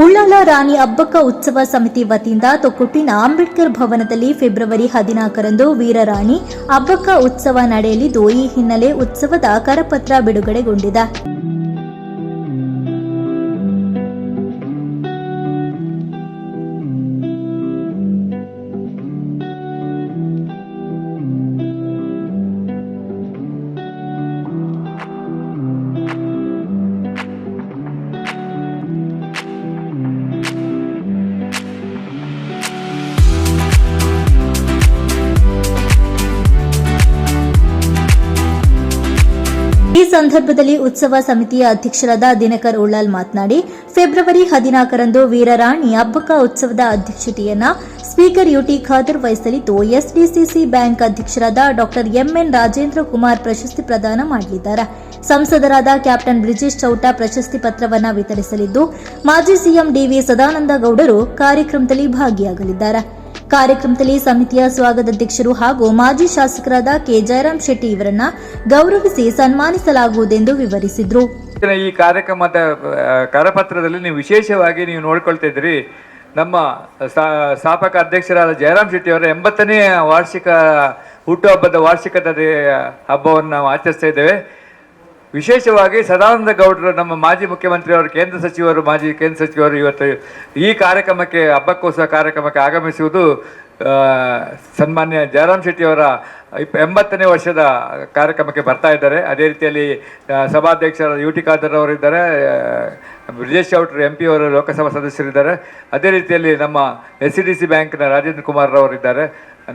ಉಳ್ಳಾಲ ರಾಣಿ ಅಬ್ಬಕ್ಕ ಉತ್ಸವ ಸಮಿತಿ ವತಿಯಿಂದ ತೊಕ್ಕೊಟ್ಟಿನ ಅಂಬೇಡ್ಕರ್ ಭವನದಲ್ಲಿ ಫೆಬ್ರವರಿ ಹದಿನಾಲ್ಕರಂದು ವೀರರಾಣಿ ಅಬ್ಬಕ್ಕ ಉತ್ಸವ ನಡೆಯಲಿದ್ದು, ಈ ಹಿನ್ನೆಲೆ ಉತ್ಸವದ ಕರಪತ್ರ ಬಿಡುಗಡೆಗೊಂಡಿದೆ. ಸಂದರ್ಭದಲ್ಲಿ ಉತ್ಸವ ಸಮಿತಿಯ ಅಧ್ಯಕ್ಷರಾದ ದಿನಕರ್ ಉಳ್ಳಾಲ್ ಮಾತನಾಡಿ, ಫೆಬ್ರವರಿ ಹದಿನಾಲ್ಕರಂದು ವೀರರಾಣಿ ಅಬ್ಬಕ್ಕ ಉತ್ಸವದ ಅಧ್ಯಕ್ಷತೆಯನ್ನ ಸ್ಪೀಕರ್ ಯುಟಿ ಖಾದರ್ ವಹಿಸಲಿದ್ದು, S D C C bank ಅಧ್ಯಕ್ಷರಾದ doctor M N Rajendra Kumar ಪ್ರಶಸ್ತಿ ಪ್ರದಾನ ಮಾಡಲಿದ್ದಾರೆ ಸಂಸದರಾದ ಕ್ಯಾಪ್ಟನ್ ಬ್ರಿಜೇಶ್ ಚೌಟ ಪ್ರಶಸ್ತಿ ಪತ್ರವನ್ನು ವಿತರಿಸಲಿದ್ದು, ಮಾಜಿ ಸಿಎಂ ಡಿವಿ ಸದಾನಂದ ಗೌಡರು ಕಾರ್ಯಕ್ರಮದಲ್ಲಿ ಭಾಗಿಯಾಗಲಿದ್ದಾರೆ. ಕಾರ್ಯಕ್ರಮದಲ್ಲಿ ಸಮಿತಿಯ ಸ್ವಾಗತಾಧ್ಯಕ್ಷರು ಹಾಗೂ ಮಾಜಿ ಶಾಸಕರಾದ ಕೆ ಜಯರಾಮ್ ಶೆಟ್ಟಿ ಇವರನ್ನ ಗೌರವಿಸಿ ಸನ್ಮಾನಿಸಲಾಗುವುದೆಂದು ವಿವರಿಸಿದ್ರು. ಈ ಕಾರ್ಯಕ್ರಮದ ಕರಪತ್ರದಲ್ಲಿ ನೀವು ವಿಶೇಷವಾಗಿ ನೀವು ನೋಡ್ಕೊಳ್ತಾ ಇದ್ರಿ ನಮ್ಮ ಸ್ಥಾ- ಸ್ಥಾಪಕ ಅಧ್ಯಕ್ಷರಾದ ಜಯರಾಮ್ ಶೆಟ್ಟಿ ಅವರ ಎಂಬತ್ತನೇ ವಾರ್ಷಿಕ ಹುಟ್ಟುಹಬ್ಬದ ವಾರ್ಷಿಕದ ಹಬ್ಬವನ್ನು ನಾವು ಆಚರಿಸ್ತಾ ಇದ್ದೇವೆ. ವಿಶೇಷವಾಗಿ ಸದಾನಂದ ಗೌಡರು ನಮ್ಮ ಮಾಜಿ ಮುಖ್ಯಮಂತ್ರಿಯವರು ಕೇಂದ್ರ ಸಚಿವರು, ಮಾಜಿ ಕೇಂದ್ರ ಸಚಿವರು ಇವತ್ತು ಈ ಕಾರ್ಯಕ್ರಮಕ್ಕೆ, ಹಬ್ಬಕ್ಕೋಸ್ಕರ ಕಾರ್ಯಕ್ರಮಕ್ಕೆ ಆಗಮಿಸುವುದು ಸನ್ಮಾನ್ಯ ಜಯರಾಮ್ ಶೆಟ್ಟಿ ಅವರ ಎಂಬತ್ತನೇ ವರ್ಷದ ಕಾರ್ಯಕ್ರಮಕ್ಕೆ ಬರ್ತಾ ಇದ್ದಾರೆ. ಅದೇ ರೀತಿಯಲ್ಲಿ ಸಭಾಧ್ಯಕ್ಷರ ಯು ಟಿ ಖಾದರ್ ಅವರಿದ್ದಾರೆ ಬ್ರಿಜೇಶ್ ಚೌಟ್ರ್ ಎಂ ಪಿ ಅವರು, ಲೋಕಸಭಾ ಸದಸ್ಯರಿದ್ದಾರೆ ಅದೇ ರೀತಿಯಲ್ಲಿ ನಮ್ಮ ಎಸ್ ಸಿ ಡಿ ಸಿ ಬ್ಯಾಂಕ್ನ ರಾಜೇಂದ್ರ ಕುಮಾರ್ ಅವರಿದ್ದಾರೆ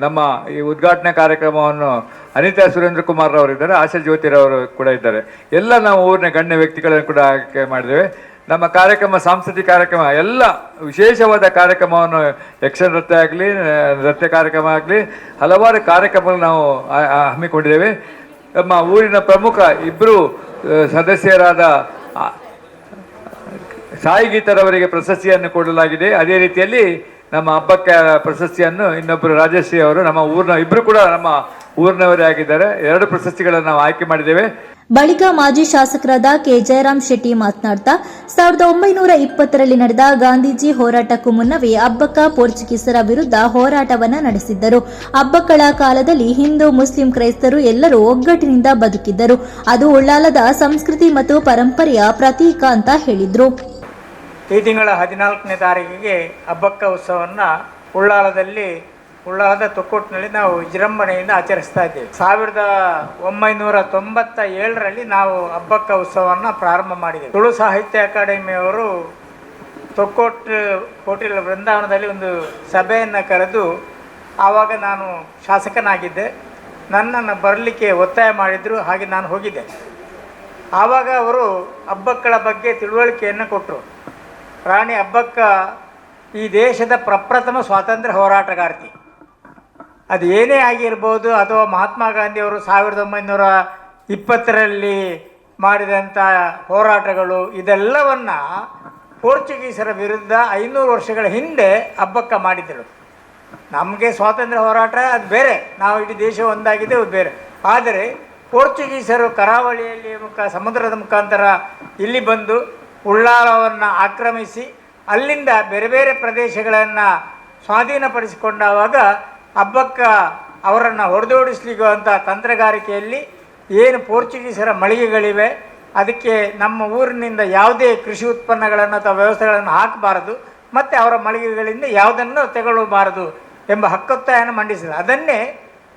ನಮ್ಮ ಈ ಉದ್ಘಾಟನೆ ಕಾರ್ಯಕ್ರಮವನ್ನು ಅನಿತಾ ಸುರೇಂದ್ರ ಕುಮಾರ್ ರವರಿದ್ದಾರೆ ಆಶಾ ಜ್ಯೋತಿರವರು ಕೂಡ ಇದ್ದಾರೆ. ಎಲ್ಲ ನಾವು ಊರಿನ ಗಣ್ಯ ವ್ಯಕ್ತಿಗಳನ್ನು ಕೂಡ ಆಯ್ಕೆ ಮಾಡಿದ್ದೇವೆ. ನಮ್ಮ ಕಾರ್ಯಕ್ರಮ, ಸಾಂಸ್ಕೃತಿಕ ಕಾರ್ಯಕ್ರಮ, ಎಲ್ಲ ವಿಶೇಷವಾದ ಕಾರ್ಯಕ್ರಮವನ್ನು ಯಕ್ಷ ನೃತ್ಯ ಆಗಲಿ, ನೃತ್ಯ ಕಾರ್ಯಕ್ರಮ ಆಗಲಿ, ಹಲವಾರು ಕಾರ್ಯಕ್ರಮಗಳು ನಾವು ಹಮ್ಮಿಕೊಂಡಿದ್ದೇವೆ. ನಮ್ಮ ಊರಿನ ಪ್ರಮುಖ ಇಬ್ಬರು ಸದಸ್ಯರಾದ ಸಾಯಿಗೀತರವರಿಗೆ ಸಾಯಿ ಗೀತರವರಿಗೆ ಪ್ರಶಸ್ತಿಯನ್ನು ಕೊಡಲಾಗಿದೆ. ಅದೇ ರೀತಿಯಲ್ಲಿ ನಮ್ಮ ಹಬ್ಬಕ್ಕೆ ಪ್ರಶಸ್ತಿಯನ್ನು ಇನ್ನೊಬ್ಬರು ರಾಜಶ್ರೀ ಅವರು, ನಮ್ಮ ಊರಿನ ಇಬ್ಬರು ಕೂಡ ನಮ್ಮ ಊರಿನವರೇ ಆಗಿದ್ದಾರೆ. ಎರಡು ಪ್ರಶಸ್ತಿಗಳನ್ನು ನಾವು ಆಯ್ಕೆ ಮಾಡಿದ್ದೇವೆ. ಬಳಿಕ ಮಾಜಿ ಶಾಸಕರಾದ ಕೆ. ಜಯರಾಮ್ ಶೆಟ್ಟಿ ಮಾತನಾಡ್ತಾ, ಸಾವಿರದ ಒಂಬೈನೂರ ಇಪ್ಪತ್ತರಲ್ಲಿ ನಡೆದ ಗಾಂಧೀಜಿ ಹೋರಾಟಕ್ಕೂ ಮುನ್ನವೇ ಅಬ್ಬಕ್ಕ ಪೋರ್ಚುಗೀಸರ ವಿರುದ್ಧ ಹೋರಾಟವನ್ನ ನಡೆಸಿದ್ದರು. ಅಬ್ಬಕ್ಕಳ ಕಾಲದಲ್ಲಿ ಹಿಂದೂ, ಮುಸ್ಲಿಂ ಕ್ರೈಸ್ತರು ಎಲ್ಲರೂ ಒಗ್ಗಟ್ಟಿನಿಂದ ಬದುಕಿದ್ದರು. ಅದು ಉಳ್ಳಾಲದ ಸಂಸ್ಕೃತಿ ಮತ್ತು ಪರಂಪರೆಯ ಪ್ರತೀಕ ಅಂತ ಹೇಳಿದ್ರು. ಈ ತಿಂಗಳ ಹದಿನಾಲ್ಕನೇ ತಾರೀಕಿಗೆ ಹಬ್ಬಕ್ಕ ಉತ್ಸವವನ್ನು ಉಳ್ಳಾಲದಲ್ಲಿ ಉಳ್ಳಾಲದ ತೊಕ್ಕೊಟ್ಟಿನಲ್ಲಿ ನಾವು ವಿಜೃಂಭಣೆಯಿಂದ ಆಚರಿಸ್ತಾ ಇದ್ದೇವೆ. ಸಾವಿರದ ಒಂಬೈನೂರ ತೊಂಬತ್ತ ಏಳರಲ್ಲಿ ನಾವು ಹಬ್ಬಕ್ಕ ಉತ್ಸವವನ್ನು ಪ್ರಾರಂಭ ಮಾಡಿದ್ದೇವೆ. ತುಳು ಸಾಹಿತ್ಯ ಅಕಾಡೆಮಿಯವರು ತೊಕ್ಕೋಟ್ ಕೋಟಿಲ ಬೃಂದಾವನದಲ್ಲಿ ಒಂದು ಸಭೆಯನ್ನು ಕರೆದು ಆವಾಗ ನಾನು ಶಾಸಕನಾಗಿದ್ದೆ. ನನ್ನನ್ನು ಬರಲಿಕ್ಕೆ ಒತ್ತಾಯ ಮಾಡಿದರು, ಹಾಗೆ ನಾನು ಹೋಗಿದ್ದೆ. ಆವಾಗ ಅವರು ಹಬ್ಬಕ್ಕಳ ಬಗ್ಗೆ ತಿಳುವಳಿಕೆಯನ್ನು ಕೊಟ್ಟರು ರಾಣಿ ಹಬ್ಬಕ್ಕ ಈ ದೇಶದ ಪ್ರಪ್ರಥಮ ಸ್ವಾತಂತ್ರ್ಯ ಹೋರಾಟಗಾರ್ತಿ. ಅದು ಏನೇ ಆಗಿರ್ಬೋದು ಅಥವಾ ಮಹಾತ್ಮ ಗಾಂಧಿಯವರು ಸಾವಿರದ ಒಂಬೈನೂರ ಇಪ್ಪತ್ತರಲ್ಲಿ ಮಾಡಿದಂಥ ಹೋರಾಟಗಳು ಇದೆಲ್ಲವನ್ನು ಪೋರ್ಚುಗೀಸರ ವಿರುದ್ಧ ಐನೂರು ವರ್ಷಗಳ ಹಿಂದೆ ಹಬ್ಬಕ್ಕ ಮಾಡಿದರು. ನಮಗೆ ಸ್ವಾತಂತ್ರ್ಯ ಹೋರಾಟ ಅದು ಬೇರೆ. ನಾವು ಇಡೀ ದೇಶ ಒಂದಾಗಿದೆ, ಅದು ಬೇರೆ. ಆದರೆ ಪೋರ್ಚುಗೀಸರು ಕರಾವಳಿಯಲ್ಲಿ ಮುಖ, ಸಮುದ್ರದ ಮುಖಾಂತರ ಇಲ್ಲಿ ಬಂದು ಉಳ್ಳಾಲವನ್ನು ಆಕ್ರಮಿಸಿ ಅಲ್ಲಿಂದ ಬೇರೆ ಬೇರೆ ಪ್ರದೇಶಗಳನ್ನು ಸ್ವಾಧೀನಪಡಿಸಿಕೊಂಡಾಗ ಹಬ್ಬಕ್ಕ ಅವರನ್ನು ಹೊಡೆದೋಡಿಸ್ಲಿಕ್ಕುವಂಥ ತಂತ್ರಗಾರಿಕೆಯಲ್ಲಿ ಏನು ಪೋರ್ಚುಗೀಸರ ಮಳಿಗೆಗಳಿವೆ, ಅದಕ್ಕೆ ನಮ್ಮ ಊರಿನಿಂದ ಯಾವುದೇ ಕೃಷಿ ಉತ್ಪನ್ನಗಳನ್ನು ಅಥವಾ ವ್ಯವಸ್ಥೆಗಳನ್ನು ಹಾಕಬಾರದು, ಮತ್ತು ಅವರ ಮಳಿಗೆಗಳಿಂದ ಯಾವುದನ್ನು ತಗೊಳ್ಳಬಾರದು ಎಂಬ ಹಕ್ಕೊತ್ತಾಯನ ಮಂಡಿಸಿದ. ಅದನ್ನೇ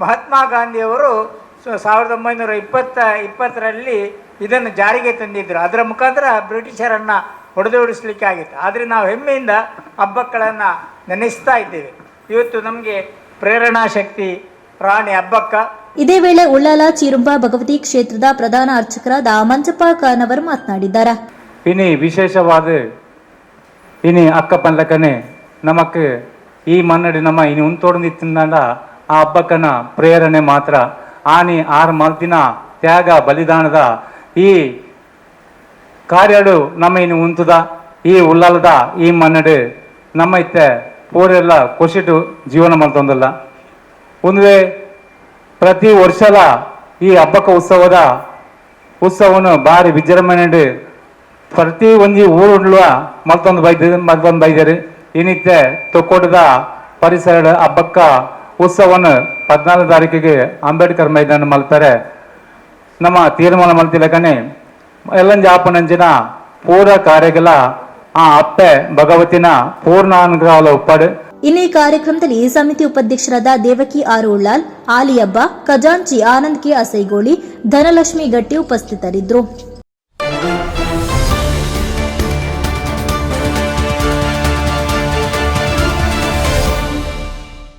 ಮಹಾತ್ಮ ಗಾಂಧಿಯವರು ಸಾವಿರದ ಒಂಬೈನೂರ ಇಪ್ಪತ್ತ, ಇಪ್ಪತ್ತರಲ್ಲಿ ಇದನ್ನು ಜಾರಿಗೆ ತಂದಿದ್ದರು ಅದರ ಮುಖಾಂತರ ಬ್ರಿಟಿಷರನ್ನು ಹೊಡೆದೋಡಿಸ್ಲಿಕ್ಕೆ ಆಗಿತ್ತು. ಆದರೆ ನಾವು ಹೆಮ್ಮೆಯಿಂದ ಹಬ್ಬಕ್ಕಳನ್ನು ನೆನೆಸ್ತಾ ಇದ್ದೇವೆ. ಇವತ್ತು ನಮಗೆ ಪ್ರೇರಣಾ ಶಕ್ತಿ ಪ್ರಾಣಿ ಹಬ್ಬಕ್ಕ. ಇದೇ ವೇಳೆ ಉಳ್ಳಾಲ ಚಿರುಂಬ ಭಗವತಿ ಕ್ಷೇತ್ರದ ಪ್ರಧಾನ ಅರ್ಚಕರಾದ ಮಂಜಪ್ಪ ಖಾನ್ ಮಾತನಾಡಿದ್ದಾರೆ. ಇನಿ ವಿಶೇಷವಾದ ಇನಿ ಅಕ್ಕ ಪಲ್ಲಕ್ಕನೆ ನಮಕ್ ಈ ಮನ್ನಡಿ ನಮ್ಮ ಇನಿ ಉಂತೊಡಂದಿ ತಿಂದಾಗ ಆ ಹಬ್ಬಕ್ಕನ ಪ್ರೇರಣೆ ಮಾತ್ರ. ಆನಿ ಆರು ಮಲ್ದಿನ ತ್ಯಾಗ ಬಲಿದಾನದ ಈ ಕಾರ್ಯಡು ನಮ್ಮ ಇನ್ನು ಉಂತುದ, ಈ ಉಳ್ಳಾಲದ, ಈ ಮನ್ನಡು ನಮ್ಮ ಇತ್ತೆ ಪೂರೆಲ್ಲ ಕೊಸಿಟ್ಟು ಜೀವನ ಮಾಡ್ತೊಂದಲ್ಲ. ಒಂದು ವೇ ಪ್ರತಿ ವರ್ಷದ ಈ ಹಬ್ಬಕ ಉತ್ಸವದ ಉತ್ಸವನು ಭಾರಿ ವಿಜೃಂಭಣೆ ಪ್ರತಿ ಒಂದು ಊರು ಮತ್ತೊಂದು ಬೈದ ಮತ್ತೊಂದು ಬೈದರು. ಏನಿತ್ತೆ ತೊಕ್ಕೋಟದ ಪರಿಸರ ಹಬ್ಬಕ್ಕ ಉತ್ಸವವನ್ನು ಪದ್ನಾಲ್ಕು ತಾರೀಕಿಗೆ ಅಂಬೇಡ್ಕರ್ ಮೈದಾನ ಮಲ್ತಾರೆ. ನಮ್ಮ ತೀರ್ಮಾನ ಮಲ್ತಿಲಕನೆ ಎಲ್ಲಂಜ ಆಪನಂಜಿನ ಪೂರ ಕಾರ್ಯಗಳ, ಆ ಅಪ್ಪೆ ಭಗವತಿನ ಪೂರ್ಣ ಅನುಗ್ರಹ ಉಪ್ಪಡು. ಇನ್ನು ಈ ಕಾರ್ಯಕ್ರಮದಲ್ಲಿ ಸಮಿತಿ ಉಪಾಧ್ಯಕ್ಷರಾದ ದೇವಕಿ ಆರ್ ಉಳ್ಳಾಲ್ ಆಲಿಯಬ್ಬ, ಖಜಾಂಚಿ ಆನಂದ್ ಕೆ ಅಸೈಗೋಳಿ, ಧನಲಕ್ಷ್ಮಿ ಗಟ್ಟಿ ಉಪಸ್ಥಿತರಿದ್ದರು